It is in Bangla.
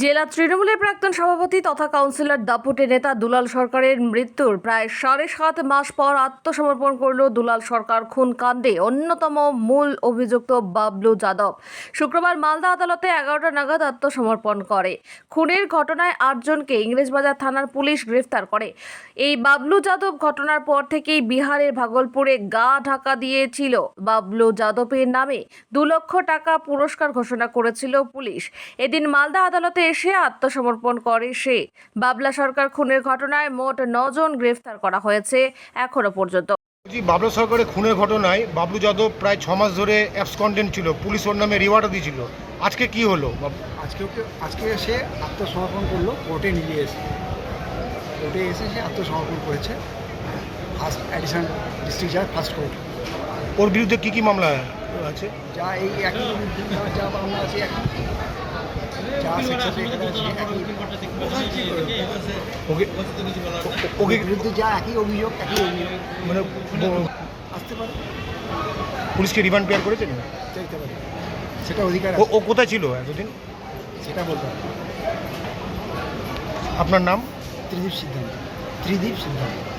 জেলা তৃণমূলের প্রাক্তন সভাপতি তথা কাউন্সিলর দাপুটে নেতা দুলাল সরকারের মৃত্যুর প্রায় সাড়ে সাত মাস পর আত্মসমর্পণ করল দুলাল সরকার খুন কাণ্ডে অন্যতম মূল অভিযুক্ত বাবলু যাদব। শুক্রবার মালদা আদালতে এগারোটা নাগাদ আত্মসমর্পণ করে। খুনের ঘটনায় আটজনকে ইংরেজবাজার থানার পুলিশ গ্রেফতার করে। এই বাবলু যাদব ঘটনার পর থেকেই বিহারের ভাগলপুরে গা ঢাকা দিয়েছিল। বাবলু যাদবের নামে দু লক্ষ টাকা পুরস্কার ঘোষণা করেছিল পুলিশ। এদিন মালদা আদালতে এসে আত্মসমর্পণ করে সে। বাবলা সরকার খুনের ঘটনায় মোট নজন গ্রেফতার করা হয়েছে এখনও পর্যন্ত। বাবলু সরকারের খুনের ঘটনায় বাবলু যাদব প্রায় ছ মাস ধরে অ্যাবসকন্ডেন্ট ছিল পুলিশ ওর নামে রিওয়ার্ডও দিয়েছিল। আজকে কি হলো? আজকে ওকে আজকে এসে আত্মসমর্পণ করল কোর্টে নিয়ে এসে। কোর্টে এসে সে আত্মসমর্পণ করেছে। ফার্স্ট অ্যাডিশনাল ডিস্ট্রিক্ট জাজ ফার্স্ট কোর্ট ওর বিরুদ্ধে কী কী মামলা আছে? যা এই একই যা মামলা আছে একই যা সেকশন এখানে আছে একই ওকে বিরুদ্ধে যা একই অভিযোগ একই অভিযোগ। মানে আসতে পারে। পুলিশকে রিমান্ড পেয়ার করেছেন? চাইতে পারে। সেটা অধিকার ও কোথায় ছিল এতদিন? সেটা বলতে আপনার নাম? ত্রিদীপ সিদ্ধান্ত। ত্রিদীপ সিদ্ধান্ত।